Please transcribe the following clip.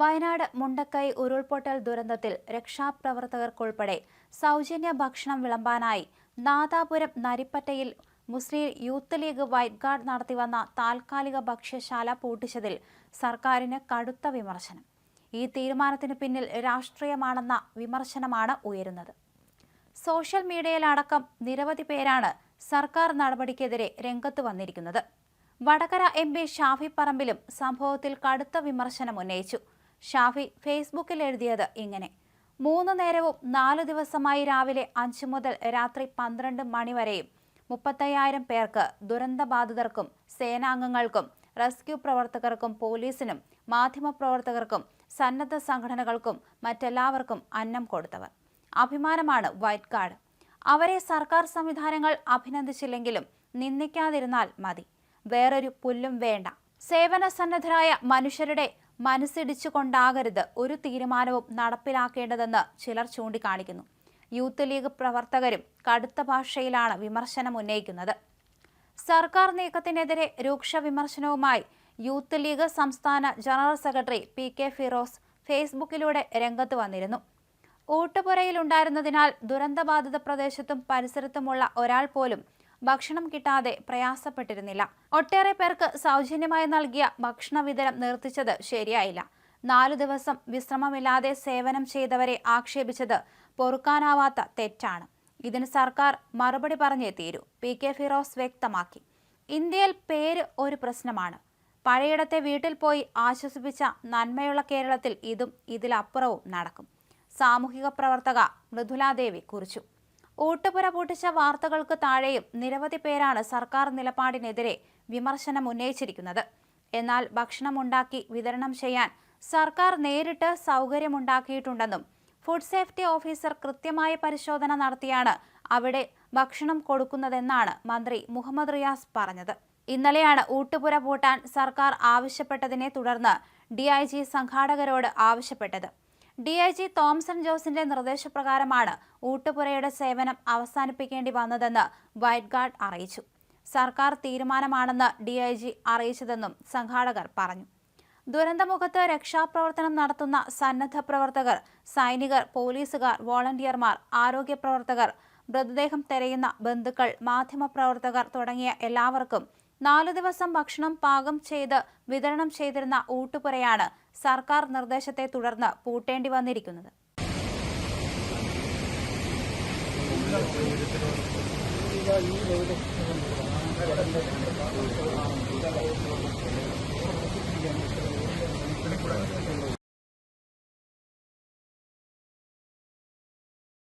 വയനാട് മുണ്ടക്കൈ ഉരുൾപൊട്ടൽ ദുരന്തത്തിൽ രക്ഷാപ്രവർത്തകർക്കുൾപ്പെടെ സൗജന്യ ഭക്ഷണം വിളമ്പാനായി Nadapuram നരിപ്പറ്റയിൽ Muslim youth league white guard നടത്തിവന്ന താൽക്കാലിക ഭക്ഷ്യശാല പൂട്ടിച്ചതിൽ സർക്കാരിന് കടുത്ത വിമർശനം. ഈ തീരുമാനത്തിന് പിന്നിൽ രാഷ്ട്രീയമാണെന്ന വിമർശനമാണ് ഉയരുന്നത്. സോഷ്യൽ മീഡിയയിലടക്കം നിരവധി പേരാണ് സർക്കാർ നടപടിക്കെതിരെ രംഗത്ത് വന്നിരിക്കുന്നത്. വടകര എം പി ഷാഫി പറമ്പിലും സംഭവത്തിൽ കടുത്ത വിമർശനം ഉന്നയിച്ചു. ഷാഫി ഫേസ്ബുക്കിൽ എഴുതിയത് ഇങ്ങനെ. മൂന്ന് നേരവും നാല് ദിവസമായി രാവിലെ അഞ്ച് മുതൽ രാത്രി പന്ത്രണ്ട് മണിവരെയും മുപ്പത്തയ്യായിരം പേർക്ക് ദുരന്തബാധിതർക്കും സേനാംഗങ്ങൾക്കും റെസ്ക്യൂ പ്രവർത്തകർക്കും പോലീസിനും മാധ്യമപ്രവർത്തകർക്കും സന്നദ്ധ സംഘടനകൾക്കും മറ്റെല്ലാവർക്കും അന്നം കൊടുത്തവർ. അഭിമാനമാണ് വൈറ്റ് കാർഡ്. അവരെ സർക്കാർ സംവിധാനങ്ങൾ അഭിനന്ദിച്ചില്ലെങ്കിലും നിന്ദിക്കാതിരുന്നാൽ മതി. വേറൊരു പുല്ലും വേണ്ട. സേവന സന്നദ്ധരായ മനുഷ്യരുടെ മനസ്സിടിച്ചുകൊണ്ടാകരുത്. ഒരു തീരുമാനവും നടപ്പിലാക്കേണ്ടതെന്ന് ചിലർ ചൂണ്ടിക്കാണിക്കുന്നു. യൂത്ത് ലീഗ് പ്രവർത്തകരും കടുത്ത ഭാഷയിലാണ് വിമർശനം ഉന്നയിക്കുന്നത്. സർക്കാർ നീക്കത്തിനെതിരെ രൂക്ഷ വിമർശനവുമായി യൂത്ത് ലീഗ് സംസ്ഥാന general secretary P K Firos ഫേസ്ബുക്കിലൂടെ രംഗത്ത് വന്നിരുന്നു. ഊട്ടുപുരയിലുണ്ടായിരുന്നതിനാൽ ദുരന്തബാധിത പ്രദേശത്തും പരിസരത്തുമുള്ള ഒരാൾ പോലും ഭക്ഷണം കിട്ടാതെ പ്രയാസപ്പെട്ടിരുന്നില്ല. ഒട്ടേറെ പേർക്ക് സൗജന്യമായി നൽകിയ ഭക്ഷണ വിതരണം നിർത്തിച്ചത് ശരിയായില്ല. നാലു ദിവസം വിശ്രമമില്ലാതെ സേവനം ചെയ്തവരെ ആക്ഷേപിച്ചത് പൊറുക്കാനാവാത്ത തെറ്റാണ്. ഇതിന് സർക്കാർ മറുപടി പറഞ്ഞേ തീരൂ പി കെ ഫിറോസ് വ്യക്തമാക്കി. ഇന്ത്യയിൽ പേര് ഒരു പ്രശ്നമാണ്. പഴയിടത്തെ വീട്ടിൽ പോയി ആശ്വസിപ്പിച്ച നന്മയുള്ള കേരളത്തിൽ ഇതും ഇതിലപ്പുറവും നടക്കും. സാമൂഹിക പ്രവർത്തക മൃദുലാദേവി കുറിച്ചു. ഊട്ടുപുര പൊട്ടിച്ച വാർത്തകൾക്ക് താഴെയും നിരവധി പേരാണ് സർക്കാർ നിലപാടിനെതിരെ വിമർശനം ഉന്നയിച്ചിരിക്കുന്നത്. എന്നാൽ ഭക്ഷണമുണ്ടാക്കി വിതരണം ചെയ്യാൻ സർക്കാർ നേരിട്ട് സൗകര്യമുണ്ടാക്കിയിട്ടുണ്ടെന്നും ഫുഡ് സേഫ്റ്റി ഓഫീസർ കൃത്യമായ പരിശോധന നടത്തിയാണ് അവിടെ ഭക്ഷണം കൊടുക്കുന്നതെന്നാണ് മന്ത്രി മുഹമ്മദ് റിയാസ് പറഞ്ഞത്. ഇന്നലെയാണ് ഊട്ടുപുര പൂട്ടാൻ സർക്കാർ ആവശ്യപ്പെട്ടതിനെ തുടർന്ന് ഡിഐജി സംഘാടകരോട് ആവശ്യപ്പെട്ടത്. ഡിഐജി തോംസൺ ജോസിന്റെ നിർദ്ദേശപ്രകാരമാണ് ഊട്ടുപുരയുടെ സേവനം അവസാനിപ്പിക്കേണ്ടി വന്നതെന്ന് വൈറ്റ് ഗാർഡ് അറിയിച്ചു. സർക്കാർ തീരുമാനമാണെന്ന് ഡി ഐ ജി അറിയിച്ചതെന്നും സംഘാടകർ പറഞ്ഞു. ദുരന്തമുഖത്ത് രക്ഷാപ്രവർത്തനം നടത്തുന്ന സന്നദ്ധ പ്രവർത്തകർ സൈനികർ പോലീസുകാർ വോളണ്ടിയർമാർ ആരോഗ്യ പ്രവർത്തകർ മൃതദേഹം തെരയുന്ന ബന്ധുക്കൾ മാധ്യമപ്രവർത്തകർ തുടങ്ങിയ എല്ലാവർക്കും നാലു ദിവസം ഭക്ഷണം പാകം ചെയ്ത് വിതരണം ചെയ്തിരുന്ന ഊട്ടുപുരയാണ് സർക്കാർ നിർദ്ദേശത്തെ തുടർന്ന് പൂട്ടേണ്ടി വന്നിരിക്കുന്നത്.